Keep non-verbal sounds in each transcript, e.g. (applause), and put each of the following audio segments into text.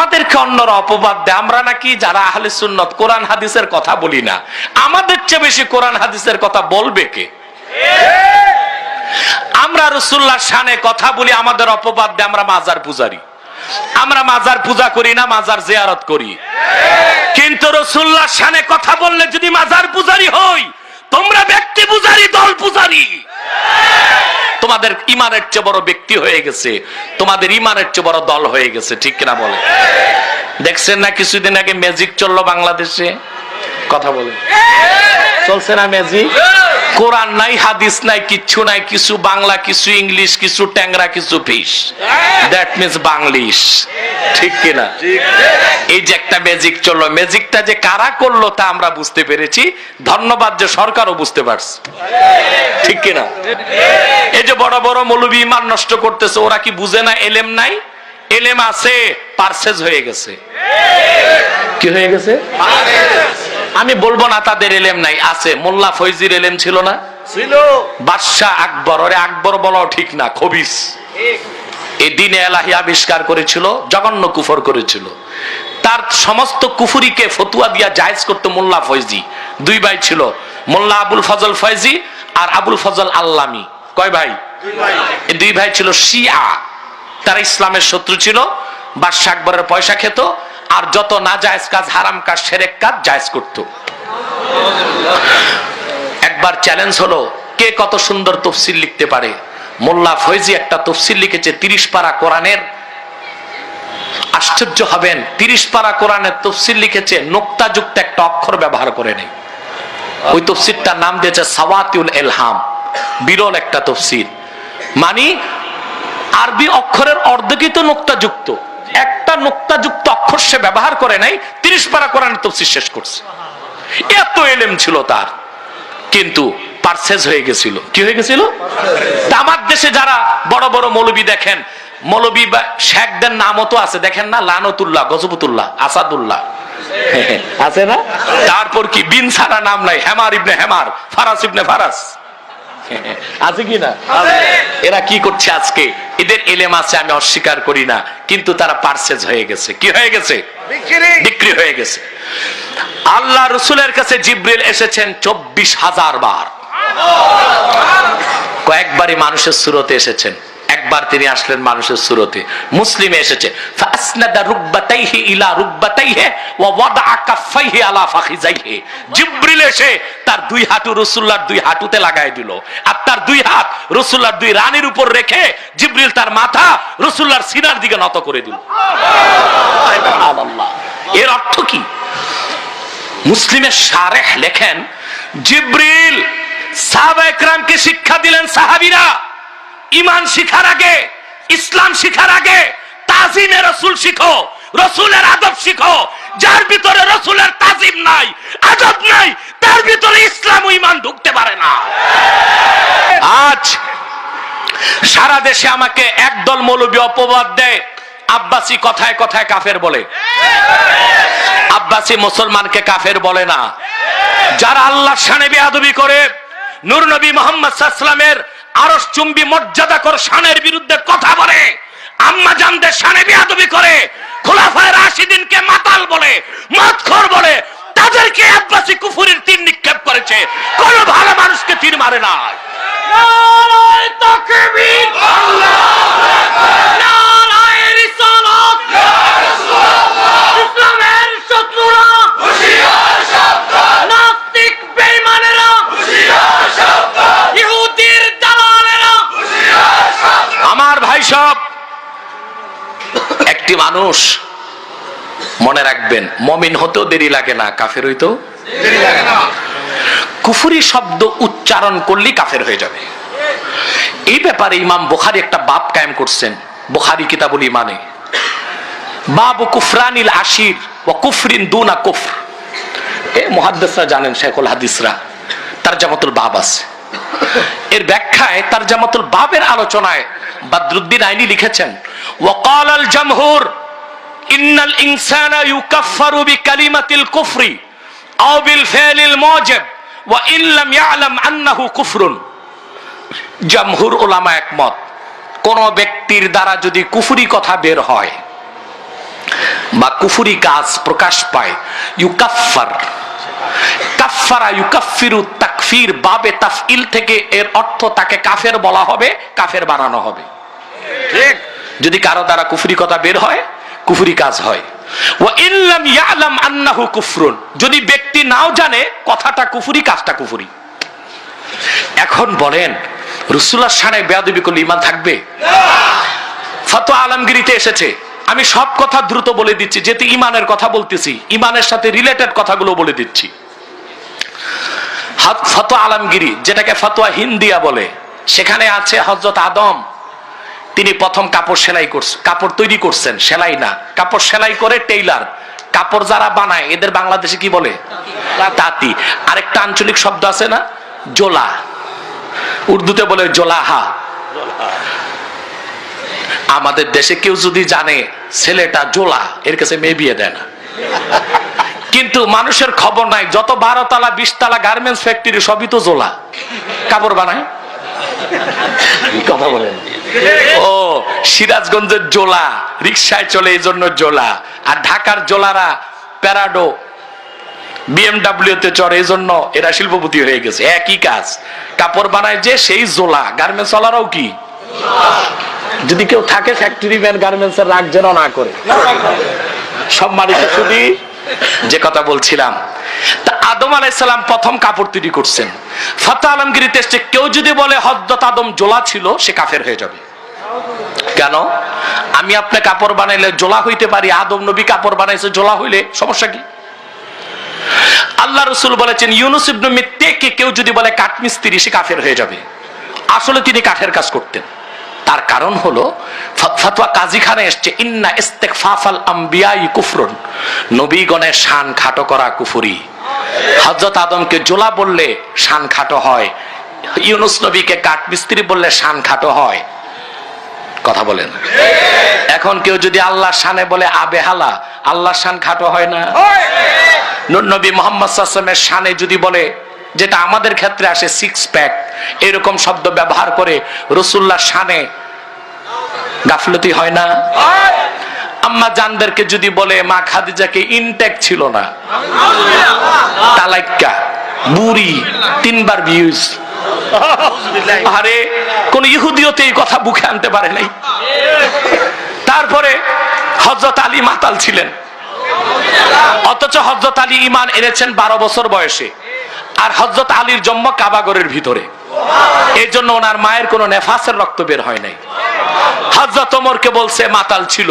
আমাদেরকে অন্যরা অপবাদ দেয়। আমরা নাকি যারা আহলে সুন্নত, কোরআন হাদিসের কথা বলি না। আমাদের চেয়ে বেশি কোরআন হাদিসের কথা বলবে কে? আমরা রসুল্লাহ শানে কথা বলি, আমাদের অপবাদ দেয়, আমরা মাজার পূজারি। আমরা মাজার পূজা করি না, মাজার জিয়ারত করি। কিন্তু রসুল্লাহ শানে কথা বললে যদি মাজার পূজারি হই তোমরা ব্যক্তি পূজারি দল পূজারি তোমাদের ইমানের চেয়ে বড় ব্যক্তি হয়ে গেছে। তোমাদের ইমানের চেয়ে বড় দল হয়ে গেছে, ঠিক কিনা বলে? দেখছেন না কিছুদিন আগে ম্যাজিক চলল বাংলাদেশে? কথা বলে চলছে না ম্যাজিক কোরআন নাই, হাদিস নাই, কিচ্ছু নাই, কিছু বাংলা, কিছু ইংলিশ, কিছু ট্যাংরা, কিছু ফিস দ্যাট মিনস বাংলিশ। ঠিক কিনা? এই যে একটা ম্যাজিক চলল। ম্যাজিকটা যে কারা করল তা আমরা বুঝতে পেরেছি। ধন্যবাদ যে সরকারও বুঝতে পারছে। ঠিক কিনা? এই যে বড় বড় মৌলবী ইমান নষ্ট করতেছে, ওরা কি বুঝে না এলেম নাই? এলেম আছে, পার্সেজ হয়ে গেছে। কি হয়ে গেছে? আমি বলব না তাদের এলেম নাই। আছে মোল্লা ফৈজির এলেম ছিল না? ছিল। বাদশাহ আকবর ওরে আকবর বলাও ঠিক না খবিস। এই দিনে এলাহি আবিষ্কার করেছিল জঘন্য কুফর করেছিল। তার সমস্ত কুফুরিকে ফতুয়া দিয়া জায়েজ করতে মোল্লা ফৈজি। দুই ভাই ছিল মোল্লা আবুল ফজল ফয়জি আর আবুল ফজল আল্লামি। কয় ভাই? এই দুই ভাই ছিল শিয়া। তারা ইসলামের শত্রু ছিল বাদশাহ আকবরের পয়সা খেত আর যত না জায়েজ কাজ, হারাম কাজ, সেরেক কাজ জায়েজ করত। একবার চ্যালেঞ্জ হলো, কে কত সুন্দর তফসিল লিখতে পারে? মোল্লা ফৈজি একটা তফসিল লিখেছে, তিরিশ পারা কোরআনের। আশ্চর্য হবেন, তিরিশ পারা কোরআনের তফসিল লিখেছে, নোক্তাযুক্ত একটা অক্ষর ব্যবহার করে নেই। ওই তফসিরটার নাম দিয়েছে সাওয়াতিউল এলহাম, বিরল একটা তফসির মানে আরবি অক্ষরের অর্ধেকই তো নোক্তাযুক্ত, একটা নোক্তাযুক্ত অক্ষর সে ব্যবহার করে নাই তিরিশ পারা কোরআনের তফসির শেষ করছে। এত এলেম ছিল তার। কিন্তু পারসেজ হয়ে গেছিল। কি হয়ে গেছিল? আমার দেশে যারা বড় বড় মৌলবী দেখেন মৌলবী বা শেখদের নামও তো আছে। দেখেন না লানতুল্লাহ গজবতুল্লাহ আসাদুল্লাহ। আছে না? তারপর কি? বিন সারা নাম নাই হেমার ইবনে হেমার ফারাস ইবনে ফারাস। (laughs) আছে কি না? এরা কি করছে আজকে? এদের এলেম আছে আমি অস্বীকার করি না। কিন্তু তারা পার্সেজ হয়ে গেছে। কি হয়ে গেছে? বিক্রি। বিক্রি হয়ে গেছে। আল্লাহ রসুলের কাছে জিব্রিল এসেছেন চব্বিশ হাজার বার। কয়েকবারই মানুষের সুরতে এসেছেন। একবার তিনি আসলেন মানুষের সুরতে। মুসলিমে এসেছে তার দুই হাঁটু রাসূলুল্লাহর দুই হাঁটুতে লাগায় দিল। আর তার দুই হাত রাসূলুল্লাহর দুই রানীর উপর রেখে জিবরিল তার মাথা রাসূলুল্লাহর সিনার দিকে নত করে দিল। এর অর্থ কি? মুসলিমের শারেহ লেখেন, জিব্রিল সাহাবা একরামকে শিক্ষা দিলেন সাহাবীরা। ইমান শিখার আগে, ইসলাম শিখার আগে তাজিমে রসুল শিখো, রসুলের আদব শিখো। যার ভিতরে রসুলের তাজিম নাই, আদব নাই, তার ভিতরে ইসলাম ইমান ঢুকতে পারে না। আজ সারা দেশে আমাকে একদল মৌলবী অপবাদ দেয়, আব্বাসী কথায় কথায় কাফের বলে। আব্বাসী মুসলমানকে কাফের বলে না। যারা আল্লাহ শানে বেয়াদবি করে, নূর নবী মোহাম্মদ সাল্লামের আরস চুম্বি মর্যাদা কর শানের বিরুদ্ধে কথা বলে। আম্মা জানদের শানে বেয়াদবি করে। খোলাফায় রাশিদিনকে মাতাল বলে মদখোর বলে। তাদেরকে আব্বাসি কুফুরির তীর নিক্ষেপ করেছে। কোন ভালো মানুষকে তীর মারে না ইসলামের শত্রুরা নাস্তিক বেঈমানেরা ইহুদির দালালেরা আমার ভাই সব একটি মানুষ মনে রাখবেন, মমিন হতেও দেরি লাগে না, কাফের হইতেও কুফুরি শব্দ উচ্চারণ করলেই কাফের হয়ে যাবে। এই ব্যাপারে ইমাম বুখারি একটা বাপ কায়েম করছেন, বুখারি কিতাবুল ইমানে বাবু কুফরানিল আশির ও কুফরিন দুনা কুফর। এ মুহাদ্দিসরা জানেন শেখুল হাদিসরা তার জামাতুল বাব আছে। এর ব্যাখ্যায় তার জামাতুল বাবের আলোচনায় বাদরুদ্দিন আইনি লিখেছেন ওয়াকাল আল জামহুর ইন্নাল ইনসানা ইউকাফফারু বিকালিমাতিল কুফরি আও বিল ফি'লিল মুজিব ওয়া ইন লাম ইয়ালাম আন্নাহু কুফরুন। জামহুর ওলামা একমত কোন ব্যক্তির দ্বারা যদি কুফরি কথা বের হয় বা কুফুরি কাজ প্রকাশ পায় ইউকাফার কাফারা ইউকাফিরু তাকফির বাবে তাফইল থেকে এর অর্থ তাকে কাফের বলা হবে কাফের বানানো হবে। ঠিক। যদি কারও দ্বারা কুফরি কথা বের হয় কুফরি কাজ হয়। যদি ব্যক্তি নাও জানে, কথাটা কুফুরি, কাজটা কুফরি। এখন বলেন রসুল্লাহ সানে বেয়াদবি করলে ইমান থাকবে? ফতোয়া আলমগিরিতে এসেছে। আমি সব কথা দ্রুত বলে দিচ্ছি, যেহেতু ইমানের কথা বলতেছি ইমানের সাথে রিলেটেড কথাগুলো বলে দিচ্ছি। হাত- আলমগিরি, যেটাকে ফতোয়া হিন্দিয়া বলে, সেখানে আছে হজরত আদম। তিনি প্রথম কাপড় সেলাই করছেন কাপড় তৈরি করছেন, সেলাই না। কাপড় সেলাই করে টেইলার। কাপড় যারা বানায়, এদের বাংলাদেশে কি বলে? তাঁতি। আরেকটা আঞ্চলিক শব্দ আছে না? জোলা। উর্দুতে বলে জোলাহা। আমাদের দেশে কেউ যদি জানে, ছেলেটা জোলা, এর কাছে মেয়ে বিয়ে দেয় না। কিন্তু মানুষের খবর নাই, যত বারো তালা বিশ তালা গার্মেন্টস ফ্যাক্টরি সবই তো জোলা। কাপড় বানায়? (laughs) কথা বলেন। ও, সিরাজগঞ্জের জোলা রিক্সায় চলে এই জন্য জোলা। আর ঢাকার জোলারা প্যারাডো বিএমডাব্লিউ তে চড়ে এই জন্য এরা শিল্পপতি হয়ে গেছে। একই কাজ। কাপড় বানায় যে, সেই জোলা। গার্মেন্টস ওয়ালারাও কি? যদি কেউ থাকে ফ্যাক্টরি ম্যান গার্মেন্টস এর রাগ যেন না করে। সম্মানিত শুধু যে কথা বলছিলাম। তা আদম আলাইসালাম প্রথম কাপড় তৈরি করছেন। ফাতা আলমগিরি টেস্টে কেউ যদি বলে হদ্দত আদম জোলা ছিল, সে কাফের হয়ে যাবে। কেন? আমি আপনি কাপড় বানাইলে জোলা হইতে পারি, আদম নবী কাপড় বানাইছে, জোলা হইলে সমস্যা কি? আল্লাহ রসুল বলেছেন, ইউনুস ইবনু মিত্তেকে কেউ যদি বলে কাঠমিস্ত্রি, সে কাফের হয়ে যাবে। আসলে তিনি কাঠের কাজ করতেন। তার কারণ হলো ফতোয়া কাজী খানে এসছে, ইন্না ইস্তেকফাফাল আম্বিয়াই কুফরুন। নবীগণের শান খাটো করা কুফুরি। হযরত আদমকে জোলা বললে শান খাটো হয়, ইউনুস নবীকে কাঠমিস্ত্রি বললে শান খাটো হয়। কথা বলেন। এখন কেউ যদি আল্লাহ শানে বলে আবেহালা আল্লাহর শান খাটো হয় না? নবী মোহাম্মদ সাল্লামের শানে যদি বলে, যেটা আমাদের ক্ষেত্রে আসে সিক্স প্যাক এরকম শব্দ ব্যবহার করে রসুল্লাহ শানে গাফলতি হয় না? আম্মা জানদেরকে যদি বলে মা খাদিজাকে ইনটেক ছিল না। তালাক্কা বুড়ি তিনবার ভিউজ আরে কোন ইহুদিওতে এই কথা বুকে আনতে পারে নাই। তারপরে হজরত আলী মাতাল ছিলেন। অথচ হজরত আলী ইমান এনেছেন বারো বছর বয়সে। আর হজরত আলীর জন্ম কাবাগরের ভিতরে। এই জন্য ওনার মায়ের কোনো নেফাসের রক্ত বের হয় নাই। হজরত ওমরকে বলছে মাতাল ছিল।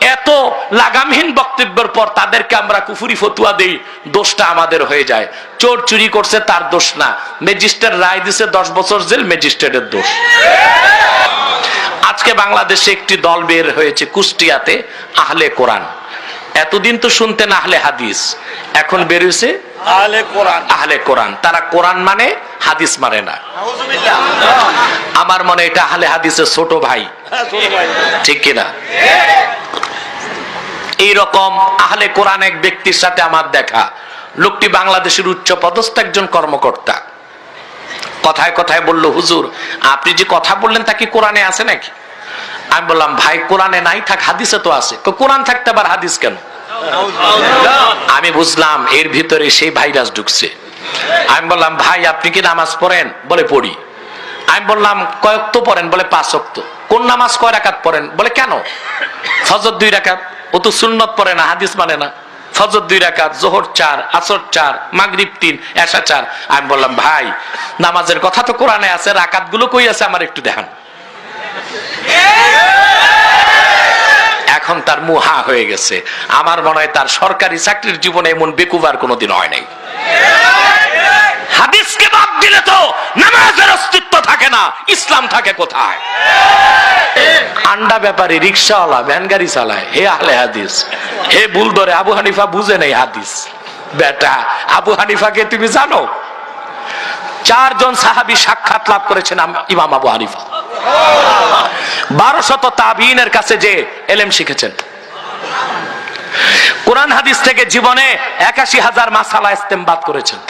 এত লাগামহীন বক্তব্যের পর তাদেরকে আমরা কুফুরি ফতুয়া দেই দোষটা আমাদের হয়ে যায়। চোর চুরি করছে তার দোষ না। ম্যাজিস্ট্রেট রায় দিছে দশ বছর জেল ম্যাজিস্ট্রেটের দোষ। আজকে বাংলাদেশে একটি দল বের হয়েছে কুষ্টিয়াতে আহলে কোরআন। এতদিন তো শুনতেন আহলে হাদিস এখন বের হয়েছে আলে কোরআন। আহলে কোরআন। তারা কোরআন মানে হাদিস মানে না। আমার মনে এটা আহলে হাদিসের ছোট ভাই। হ্যাঁ, ছোট ভাই। ঠিক কিনা? এইরকম আহলে কোরআন এক ব্যক্তির সাথে আমার দেখা। লোকটি বাংলাদেশের উচ্চ পদস্থ একজন কর্মকর্তা। কথায় কথায় বলল, হুজুর, আপনি যে কথা বললেন তা কি কোরআনে আছে নাকি? আমি বললাম, ভাই, কোরআনে নাই থাক, হাদিসে তো আছে। তো কোরআন থাকতে আবার হাদিস কেন? আমি বুঝলাম, এর ভিতরে সেই ভাইরাস ঢুকছে। আমি বললাম, ভাই, আপনি কি নামাজ পড়েন? বলে, পড়ি। আমি বললাম, কয়েক তো পড়েন? বলে, পাঁচ অক্ত কোন নামাজ কয় রাকাত পড়েন? বলে, কেন? ফজর দুই রাকাত। ও তো সুন্নত পড়ে না, হাদিস মানে না। ফজর দুই রাকাত, জোহর চার, আসর চার, মাগরিব তিন, এশা চার। আমি বললাম, ভাই, নামাজের কথা তো কোরআনে আছে রাকাতগুলো কই আছে আমার একটু দেখান। এখন তার মুহা হয়ে গেছে। আমার মনে হয় তার সরকারি চাকরির জীবনে এমন বেকুবার কোনোদিন হয় নাই। হাদিসকে বাদ দিলে তো নামাজের অস্তিত্ব থাকে না, ইসলাম থাকে কোথায়? আন্ডা ব্যাপারে রিক্সাওয়ালা, ভ্যান গাড়ি চালায়। হে আহলে হাদিস, হে ভুল ধরে, আবু হানিফা বুঝে নেই হাদিস। বেটা, আবু হানিফাকে তুমি জানো? চারজন সাহাবি সাক্ষাৎ লাভ করেছেন ইমাম আবু হানিফা। বারো শত তাবিনের কাছে যে এলেম শিখেছেন। কোরআন হাদিস থেকে জীবনে একাশি হাজার মাসালা ইস্তেমবাদ করেছেন।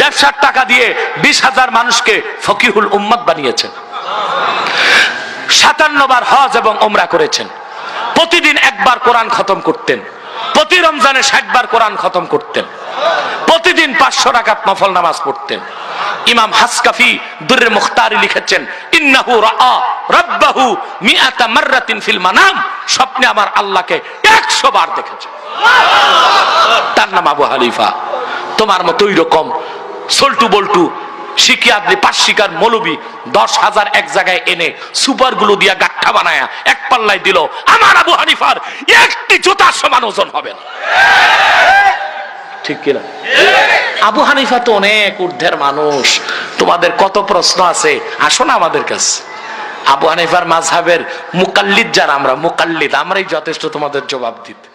ব্যবসার টাকা দিয়ে বিশ হাজার মানুষকে ফকিহুল উম্মত বানিয়েছেন। সাতান্ন বার হজ এবং ওমরা করেছেন। প্রতিদিন একবার কোরআন খতম করতেন। প্রতি রমজানে ষাট বার কোরআন খতম করতেন। প্রতিদিন পাঁচশো রাকাত নফল নামাজ পড়তেন। ইমাম হাসকাফি দুর্রে মুখতারি লিখেছেন, ইন্নাহু রাব্বাহু মিআতা মাররাতিন ফিল মানাম। স্বপ্নে আমার আল্লাহকে 100 বার দেখেছে তার নাম আবু হানিফা। তোমার মতো ওই রকম, সল্টু বল্টু শিকিয়াদ্রি পাঁচ শিকার মৌলবি, দশ হাজার এক জায়গায় এনে সুপারগুলো দিয়া গাঠা বানায়া এক পাল্লায় দিল, আমার আবু হানিফার একটি জুতার সমান ওজন হবে না। ঠিক কিনা? আবু হানিফা তো অনেক ঊর্ধ্বের মানুষ। তোমাদের কত প্রশ্ন আছে? আসো না আমাদের কাছে। আবু হানিফার মাঝহাবের মুকাল্লিদ যারা, আমরা মুকাল্লিদ, আমরাই যথেষ্ট তোমাদের জবাব দিতে।